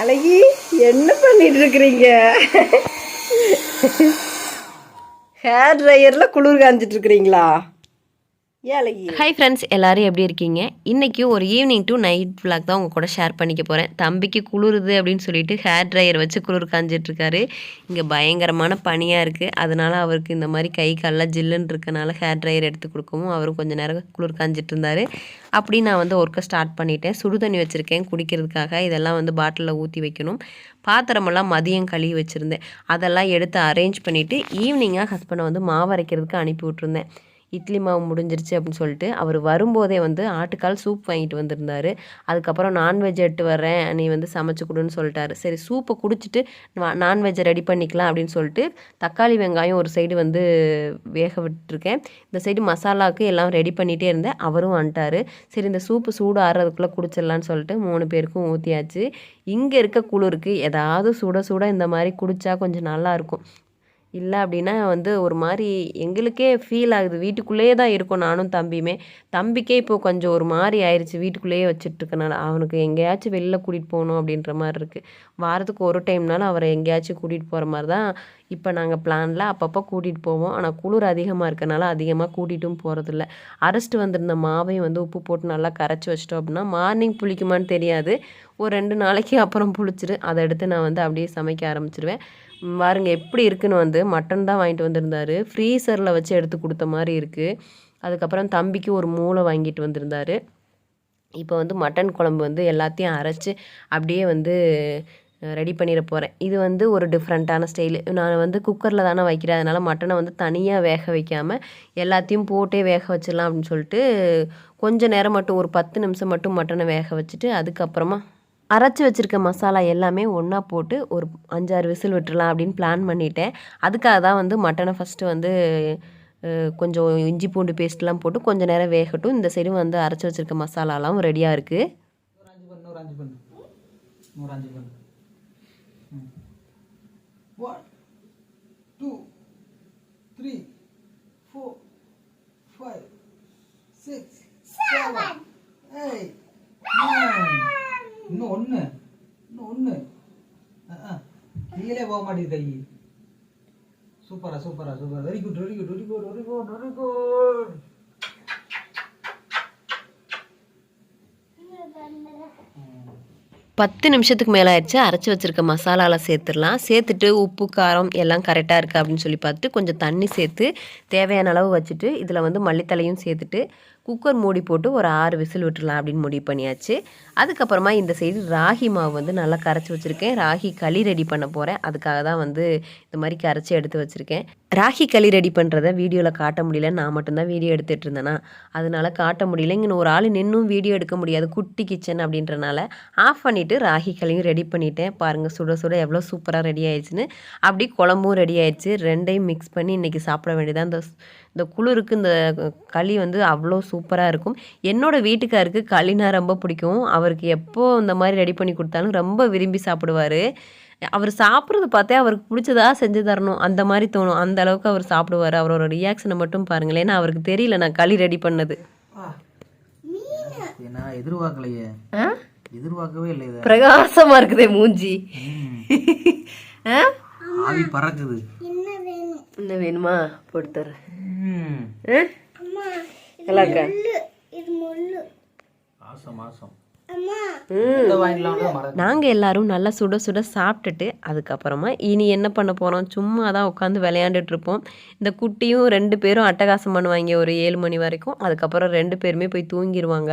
அழகி என்ன பண்ணிட்டு இருக்கிறீங்க ஹேர் ட்ரையரில் குளிர் காஞ்சிட்டு இருக்கிறீங்களா ஹாய் ஃப்ரெண்ட்ஸ் எல்லாரும் எப்படி இருக்கீங்க? இன்றைக்கி ஒரு ஈவினிங் டு நைட் விளாக் தான் உங்கள் கூட ஷேர் பண்ணிக்க போகிறேன் தம்பிக்கு குளிருது அப்படின்னு சொல்லிட்டு ஹேர் ட்ரையர் வச்சு குளிர் காஞ்சிட்ருக்காரு இங்கே பயங்கரமான பனியாக இருக்குது அதனால அவருக்கு இந்த மாதிரி கை காலெலாம் ஜில்லுன்னு இருக்கனால ஹேர் ட்ரையர் எடுத்து கொடுக்கவும் அவரும் கொஞ்சம் நேரம் குளிர் காஞ்சிட்டு இருந்தார். அப்படி நான் வந்து ஒர்க்கை ஸ்டார்ட் பண்ணிட்டேன். சுடு தண்ணி வச்சுருக்கேன் குடிக்கிறதுக்காக. இதெல்லாம் வந்து பாட்டிலில் ஊற்றி வைக்கணும். பாத்திரமெல்லாம் மதியம் கழுவி வச்சுருந்தேன். அதெல்லாம் எடுத்து அரேஞ்ச் பண்ணிவிட்டு ஈவினிங்காக ஹஸ்பண்டை வந்து மாவு அரைக்கிறதுக்கு அனுப்பி விட்ருந்தேன் இட்லி மாவு முடிஞ்சிருச்சு அப்படின்னு சொல்லிட்டு அவர் வரும்போதே வந்து ஆட்டுக்கால் சூப் வாங்கிட்டு வந்திருந்தார். அதுக்கப்புறம் நான்வெஜ் எடுத்து வரேன் நீ வந்து சமைச்சு கொடுன்னு சொல்லிட்டாரு. சரி சூப்பை குடிச்சிட்டு நான்வெஜ்ஜை ரெடி பண்ணிக்கலாம் அப்படின்னு சொல்லிட்டு தக்காளி வெங்காயம் ஒரு சைடு வந்து வேக விட்டுருக்கேன். இந்த சைடு மசாலாவுக்கு எல்லாம் ரெடி பண்ணிகிட்டே இருந்தேன். அவரும் வந்துட்டாரு. சரி இந்த சூப்பு சூடு ஆறுறதுக்குள்ளே குடிச்சிடலான்னு சொல்லிட்டு மூணு பேருக்கும் ஊற்றியாச்சு இங்கே இருக்க குளிருக்கு ஏதாவது சுட சுட இந்த மாதிரி குடித்தா கொஞ்சம் நல்லாயிருக்கும் இல்லை அப்படின்னா வந்து ஒரு மாதிரி எங்களுக்கே ஃபீல் ஆகுது. வீட்டுக்குள்ளேயே தான் இருக்கோம் நானும் தம்பியுமே. தம்பிக்கே இப்போ கொஞ்சம் ஒரு மாதிரி ஆயிடுச்சு வீட்டுக்குள்ளேயே வச்சுட்ருக்கனால அவனுக்கு எங்கேயாச்சும் வெளில கூட்டிகிட்டு போகணும் அப்படின்ற மாதிரி இருக்குது வாரத்துக்கு ஒரு டைம்னாலும் அவரை எங்கேயாச்சும் கூட்டிகிட்டு போகிற மாதிரி தான் இப்போ நாங்கள் பிளானில் அப்பப்போ கூட்டிகிட்டு போவோம். ஆனால் குளிர் அதிகமாக இருக்கனால அதிகமாக கூட்டிகிட்டும் போகிறதில்ல அரைச்சிட்டு வந்திருந்த மாவையும் வந்து உப்பு போட்டு நல்லா கரைச்சி வச்சிட்டோம் அப்படின்னா மார்னிங் புளிக்குமான்னு தெரியாது. ஒரு ரெண்டு நாளைக்கு அப்புறம் புளிச்சிரு. அதை எடுத்து நான் வந்து அப்படியே சமைக்க ஆரம்பிச்சிருவேன். பாருங்க எப்படி இருக்குன்னு வந்து மட்டன் தான் வாங்கிட்டு வந்திருந்தாரு. ஃப்ரீசரில் வச்சு எடுத்து கொடுத்த மாதிரி இருக்குது அதுக்கப்புறம் தம்பிக்கு ஒரு மூளை வாங்கிட்டு வந்திருந்தாரு. இப்போ வந்து மட்டன் குழம்பு வந்து எல்லாத்தையும் அரைச்சி அப்படியே வந்து ரெடி பண்ணிட போகிறேன் இது வந்து ஒரு டிஃப்ரெண்ட்டான ஸ்டைலு நான் வந்து குக்கரில் தானே வைக்கிறேன். அதனால் மட்டனை வந்து தனியாக வேக வைக்காமல் எல்லாத்தையும் போட்டே வேக வச்சிடலாம் அப்படின்னு சொல்லிட்டு கொஞ்ச நேரம் மட்டும் ஒரு பத்து நிமிஷம் மட்டும் மட்டனை வேக வச்சுட்டு அதுக்கப்புறமா அரைச்சி வச்சுருக்க மசாலா எல்லாமே ஒன்றா போட்டு ஒரு அஞ்சாறு விசில் விட்டுறலாம் அப்படின்னு பிளான் பண்ணிட்டேன். அதுக்காக தான் வந்து மட்டனை ஃபஸ்ட்டு வந்து கொஞ்சம் இஞ்சி பூண்டு பேஸ்ட்லாம் போட்டு கொஞ்சம் நேரம் வேகட்டும். இந்த சைடும் வந்து அரைச்சி வச்சுருக்க மசாலாலாம் ரெடியாக இருக்குது one, two, three, four, five, six, seven, அஞ்சு பண்ணு ஒன் இன்னும் ஒன்று இன்னும் ஒன்று கீழே போக மாட்டேங்குது கை. சூப்பரா சூப்பரா சூப்பரா. Very good very good very good very good very good பத்து நிமிஷத்துக்கு மேலே ஆயிடுச்சு அரைச்சி வச்சுருக்க மசாலாவில் சேர்த்துடலாம். சேர்த்துட்டு உப்பு காரம் எல்லாம் கரெக்டாக இருக்குது அப்படின்னு சொல்லி பார்த்துட்டு கொஞ்சம் தண்ணி சேர்த்து தேவையான அளவு வச்சுட்டு இதில் வந்து மல்லித்தலையும் சேர்த்துட்டு குக்கர் மூடி போட்டு ஒரு ஆறு விசில் விட்டுறலாம் அப்படின்னு முடிவு பண்ணியாச்சு. அதுக்கப்புறமா இந்த சைடு ராகி மாவு வந்து நல்லா கரைச்சி வச்சுருக்கேன். ராகி களி ரெடி பண்ண போகிறேன் அதுக்காக தான் வந்து இந்த மாதிரி கரைச்சி எடுத்து வச்சுருக்கேன். ராகி களி ரெடி பண்ணுறத வீடியோவில் காட்ட முடியல நான் மட்டும்தான் வீடியோ எடுத்துகிட்டு இருந்தேனா? அதனால் காட்ட முடியல. இங்கே ஒரு ஆள் நின்னும் வீடியோ எடுக்க முடியாது. குட்டி கிச்சன் அப்படின்றனால ஆஃப் பண்ணிவிட்டு ராகி களியும் ரெடி பண்ணிட்டேன். பாருங்கள் சுட சுட எவ்வளோ சூப்பராக ரெடி ஆயிடுச்சுன்னு. அப்படி குழம்பும் ரெடி ஆயிடுச்சு. ரெண்டையும் மிக்ஸ் பண்ணி இன்றைக்கி சாப்பிட வேண்டியதான் இந்த இந்த குளிருக்கு இந்த களி வந்து அவ்வளோ சூப்பராக இருக்கும். என்னோட வீட்டுக்காருக்கு களினா ரொம்ப பிடிக்கும். அவருக்கு எப்போ இந்த மாதிரி ரெடி பண்ணி கொடுத்தாலும் ரொம்ப விரும்பி சாப்பிடுவார். அவர் சாப்பிட்றது பார்த்தே அவருக்கு பிடிச்சதா செஞ்சு தரணும். அந்த மாதிரி தோணும். அந்த அளவுக்கு அவர் சாப்பிடுவார். அவரோட ரியாக்ஷனை மட்டும் பாருங்களேன். ஏன்னா அவருக்கு தெரியல நான் களி ரெடி பண்ணது. நான் எதிர்பார்க்கலையே. எதிர்பார்க்கவே இல்லை பிரகாசமா இருக்குதே மூஞ்சி. ஆவி பறக்குது. என்ன வேணுமா? போட்டு தரேன். நல்லா இருக்கா? நாங்கள் எல்லாரும் நல்லா சுட சுட சாப்பிட்டுட்டு அதுக்கப்புறமா இனி என்ன பண்ண போகிறோம் சும்மா தான் உட்காந்து விளையாண்டுட்டு இருப்போம். இந்த குட்டியும் ரெண்டு பேரும் அட்டகாசம் பண்ணுவாங்க ஒரு ஏழு மணி வரைக்கும். அதுக்கப்புறம் ரெண்டு பேருமே போய் தூங்கிடுவாங்க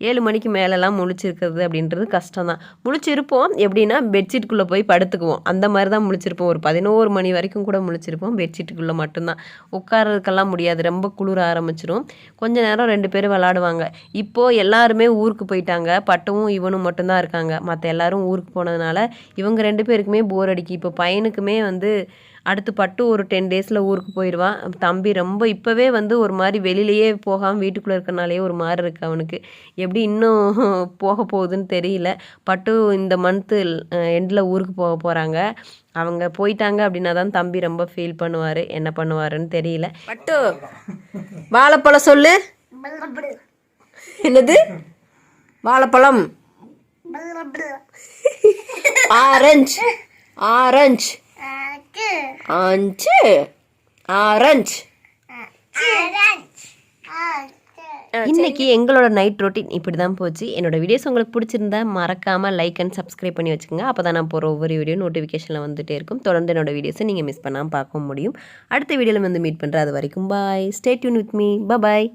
ஏழு மணிக்கு மேலெல்லாம் முழிச்சிருக்கிறது அப்படின்றது கஷ்டம் தான் முழிச்சிருப்போம். எப்படின்னா பெட்ஷீட்டுக்குள்ளே போய் படுத்துக்குவோம். அந்த மாதிரி தான் முழிச்சிருப்போம். ஒரு பதினோரு மணி வரைக்கும் கூட முழிச்சிருப்போம். பெட்ஷீட்டுக்குள்ளே மட்டும்தான். உட்காரதுக்கெல்லாம் முடியாது. ரொம்ப குளிர ஆரம்பிச்சிடும் கொஞ்ச நேரம் ரெண்டு பேரும் விளாடுவாங்க இப்போது எல்லாருமே ஊருக்கு போயிட்டாங்க. பட்டமும் இவனும் மட்டும்தான் இருக்காங்க. மற்ற எல்லாரும் ஊருக்கு போனதுனால இவங்க ரெண்டு பேருக்குமே போர் அடிக்கி. இப்போ பையனுக்குமே வந்து அடுத்து பட்டு ஒரு டென் டேஸில் ஊருக்கு போயிடுவான் தம்பி ரொம்ப இப்போவே வந்து ஒரு மாதிரி வெளியிலேயே போகாமல் வீட்டுக்குள்ளே இருக்கனாலே ஒரு மாதிரி இருக்குது அவனுக்கு. எப்படி இன்னும் போக போகுதுன்னு தெரியல. பட்டு இந்த மந்த்து எண்டில் ஊருக்கு போக போகிறாங்க அவங்க போயிட்டாங்க அப்படின்னா தான் தம்பி ரொம்ப ஃபீல் பண்ணுவார். என்ன பண்ணுவாருன்னு தெரியல. பட்டு வாழைப்பழம் சொல்லு. என்னது? வாழைப்பழம். ஆரஞ்ச். ஆரஞ்ச். அஞ்சு. ஆரஞ்ச். இன்னைக்கு எங்களோட நைட் ரொட்டீன் இப்படி தான் போச்சு. என்னோட வீடியோஸ் உங்களுக்கு பிடிச்சிருந்தா மறக்காமல் லைக் அண்ட் சப்ஸ்கிரைப் பண்ணி வச்சுக்கோங்க. அப்போ தான் நான் போகிற ஒவ்வொரு வீடியோ நோட்டிஃபிகேஷனில் வந்துட்டே இருக்கும். தொடர்ந்து என்னோட வீடியோஸை நீங்கள் மிஸ் பண்ணாமல் பார்க்க முடியும். அடுத்த வீடியோவில் வந்து மீட் பண்ணுறேன் அது வரைக்கும் bye stay tuned with me bye